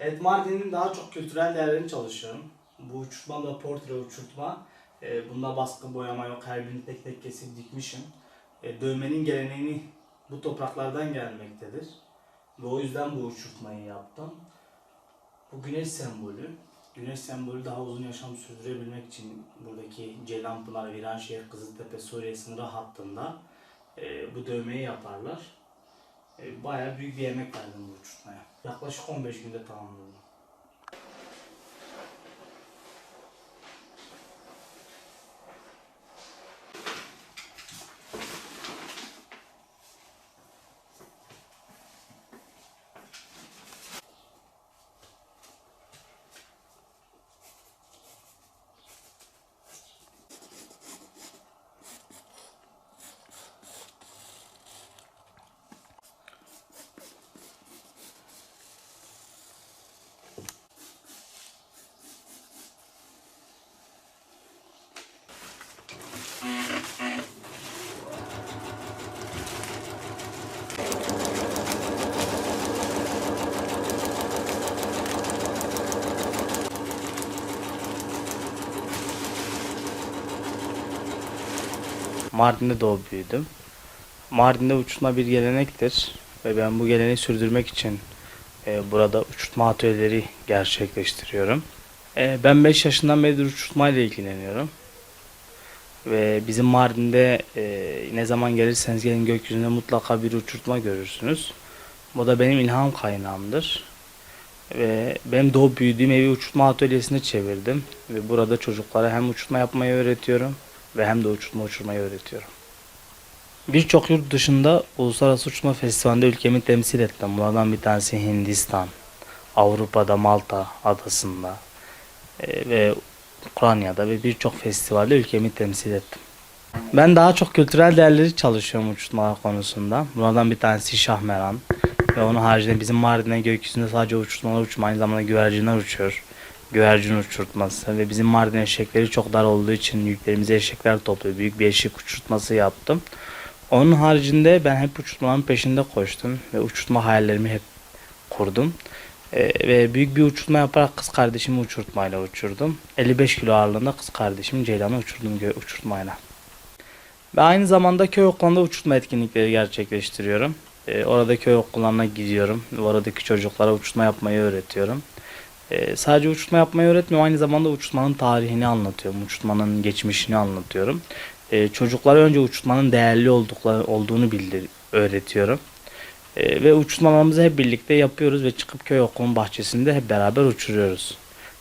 Evet Mardin'in daha çok kültürel değerlerini çalışıyorum. Bu uçurtma da portre uçurtma. Ee, bunda baskı boyama yok. Her birini tek tek kesip dikmişim. Ee, dövmenin geleneğini bu topraklardan gelmektedir. Ve o yüzden bu uçurtmayı yaptım. Bu güneş sembolü. Güneş sembolü daha uzun yaşam sürdürebilmek için buradaki Ceylanpınar, Viranşehir, Kızıltepe, Suriye sınırı hattında e, bu dövmeyi yaparlar. E, bayağı büyük bir emek verdim bu uçurtmaya. Yaklaşık 15 günde tamamladım. Mardin'de doğup büyüdüm. Mardin'de uçurtma bir gelenektir ve ben bu geleneği sürdürmek için e, burada uçurtma atölyeleri gerçekleştiriyorum. E, ben 5 yaşından beri uçurtma ile ilgileniyorum. Ve bizim Mardin'de e, ne zaman gelirseniz gelin gökyüzünde mutlaka bir uçurtma görürsünüz. Bu da benim ilham kaynağımdır. Ve benim doğup büyüdüğüm evi uçurtma atölyesine çevirdim. Ve burada çocuklara hem uçurtma yapmayı öğretiyorum ve hem de uçurtma uçurmayı öğretiyorum. Birçok yurt dışında uluslararası uçurtma festivalinde ülkemi temsil ettim. Bunlardan bir tanesi Hindistan, Avrupa'da Malta adasında e, ve Ukrayna'da ve birçok festivalde ülkemi temsil ettim. Ben daha çok kültürel değerleri çalışıyorum uçurtma konusunda. Bunlardan bir tanesi Şahmeran ve onun haricinde bizim Mardin'e gökyüzünde sadece uçurtmalar uçmuyor, aynı zamanda güvercinler uçuyor. Güvercin uçurtması ve bizim Mardin eşekleri çok dar olduğu için yüklerimizi eşekler topluyor. Büyük bir eşek uçurtması yaptım. Onun haricinde ben hep uçurtmanın peşinde koştum ve uçurtma hayallerimi hep kurdum. Ee, ve büyük bir uçurtma yaparak kız kardeşimi uçurtmayla uçurdum. 55 kilo ağırlığında kız kardeşim Ceylan'ı uçurdum uçurtmayla. Ve aynı zamanda köy okulunda uçurtma etkinlikleri gerçekleştiriyorum. Ee, orada köy okullarına gidiyorum. Oradaki çocuklara uçurtma yapmayı öğretiyorum. Ee, sadece uçurtma yapmayı öğretmiyorum. Aynı zamanda uçurtmanın tarihini anlatıyorum. Uçurtmanın geçmişini anlatıyorum. Ee, çocuklara önce uçurtmanın değerli oldukları, olduğunu bildir, öğretiyorum. Ee, ve uçurtmalarımızı hep birlikte yapıyoruz ve çıkıp köy okulun bahçesinde hep beraber uçuruyoruz.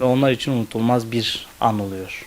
Ve onlar için unutulmaz bir an oluyor.